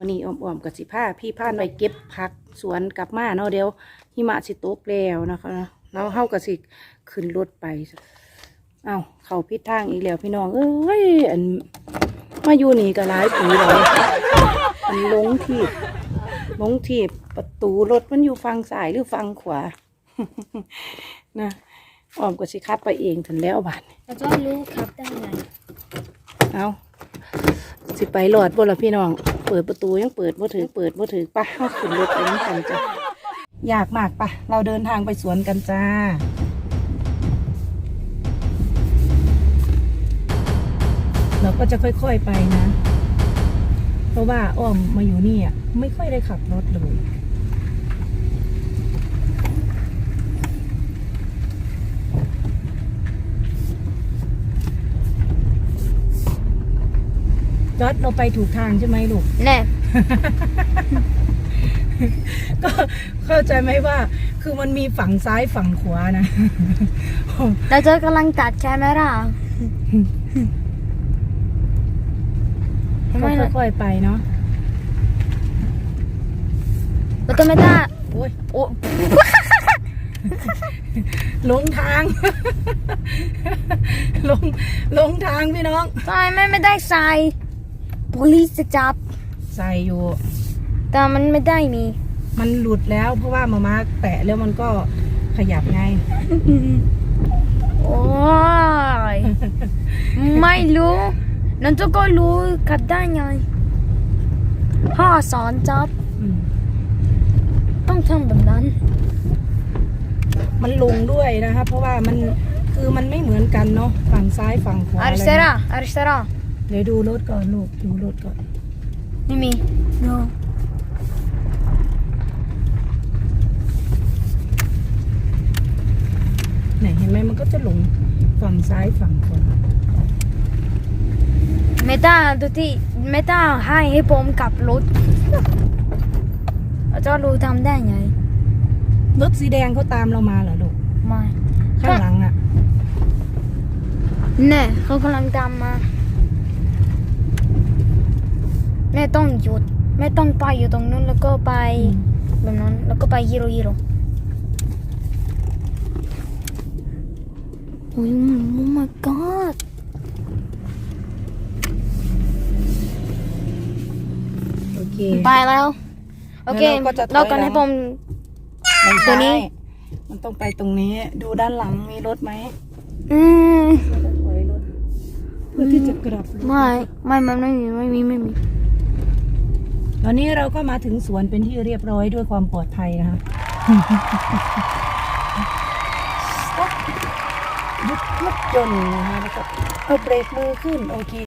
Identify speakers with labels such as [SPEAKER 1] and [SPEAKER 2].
[SPEAKER 1] วันนี้อ้อมๆกับสิผ้าพี่พานไปเก็บผักสวนกลับมาเนาะเดี๋ยวหิมะสิตกแล้วนะคะแล้วเฮาก็สิขึ้นรถไปเอ้าเขาพิดทางอีกแล้วพี่น้องเอ้ยอันมาอยู่นี่ก็หลายปีแล้วอันลงทีบลงทีบประตูรถมันอยู่ฝั่งซ้ายหรือฝั่งขวานะอ้อมก็สิขับไปเองถึงแล้วบาดนี้
[SPEAKER 2] แล้วก็รู้ครับได้ไง
[SPEAKER 1] เอาสิไปหลอดบ่ละพี่น้อง เปิดประตูยังเปิดบ่ถือเปิดบ่ถือปะเขาขึ้นรถไปน้ำกันจ้ะอยากมากปะเราเดินทางไปสวนกันจ้าเราก็จะค่อยๆไปนะ เพราะว่าอ้อมมาอยู่นี่อะไม่ค่อยได้ขับรถเลย จอดเราไปถูกทางใช่ไหมลูก
[SPEAKER 2] แน่
[SPEAKER 1] ก็เข้าใจไหมว่า คือมันมีฝั่งซ้ายฝั่งขวานะ
[SPEAKER 2] เราจะกำลังตัดแคมรา
[SPEAKER 1] ก็
[SPEAKER 2] ไม่เลย
[SPEAKER 1] ค่อยๆไปเนาะ
[SPEAKER 2] เราจะไม่ได้
[SPEAKER 1] โอ้ย
[SPEAKER 2] โอ้
[SPEAKER 1] หลงทางหลงหลงทางพี่น้อง
[SPEAKER 2] ทำไมไม่ไม่ได้ ใส่ police จะจับ
[SPEAKER 1] ใส่อยู่
[SPEAKER 2] แต่มันไม่ได้มี
[SPEAKER 1] มันหลุดแล้วเพราะว่ามามาแตะแล้วมันก็ขยับไง
[SPEAKER 2] โอ้ย ไม่รู้ นั่นจะก็รู้กับได้ไงพ่อสอนจับ
[SPEAKER 1] อืม
[SPEAKER 2] ต้องทำแบบนั้น
[SPEAKER 1] มันลงด้วยนะคะเพราะว่ามันคือมันไม่เหมือนกันเนาะฝั่งซ้ายฝั่งขวา
[SPEAKER 2] อา
[SPEAKER 1] อะไร
[SPEAKER 2] ริเซราอาริ เซรา
[SPEAKER 1] เดี๋ยวดูรถก่อนลูกดูรถก่อน
[SPEAKER 2] ไม่มี no
[SPEAKER 1] ไหนเห็นไหมมันก็จะหลงฝั่งซ้ายฝั่งขวา
[SPEAKER 2] ไม่ได้ดูที่ไม่ได้ให้ให้ผมขับรถเราจะรู้ทำได้ไง
[SPEAKER 1] รถสีแดงเขาตามเรามาเหรอลูก
[SPEAKER 2] ไม่
[SPEAKER 1] ข้างหลังอะ
[SPEAKER 2] แน่เขากำลังตามมา แม่ต้องหยุดแม่ต้องไปอยู่ตรงนู้นแล้วก็ไปแบบนั้นแล้วก็ไปฮีโร่ฮีโร่โอ้ย oh my god
[SPEAKER 1] โอเค
[SPEAKER 2] ไปแล้ว โอเค
[SPEAKER 1] แล้วเราก็จะถอย
[SPEAKER 2] เรากัน
[SPEAKER 1] หลัง
[SPEAKER 2] ให้ผม
[SPEAKER 1] ไม่
[SPEAKER 2] ตัว
[SPEAKER 1] ใช่
[SPEAKER 2] นี้
[SPEAKER 1] มันต้องไปตรงนี้ ดูด้านหลังมีรถไหม
[SPEAKER 2] อืม
[SPEAKER 1] เราจะถอยรถเพื่อที่จะกลับรถ
[SPEAKER 2] ไม่ไม่มันไม่มีไม่มีไม่มี
[SPEAKER 1] ต อนนี้เราก็มาถึงสวนเป็นที่เรียบร้อยด้วยความปลอดภัยนะคะยุดรถยนต์นะคะแล้วก็เอาเบรกมือขึ้นโอเค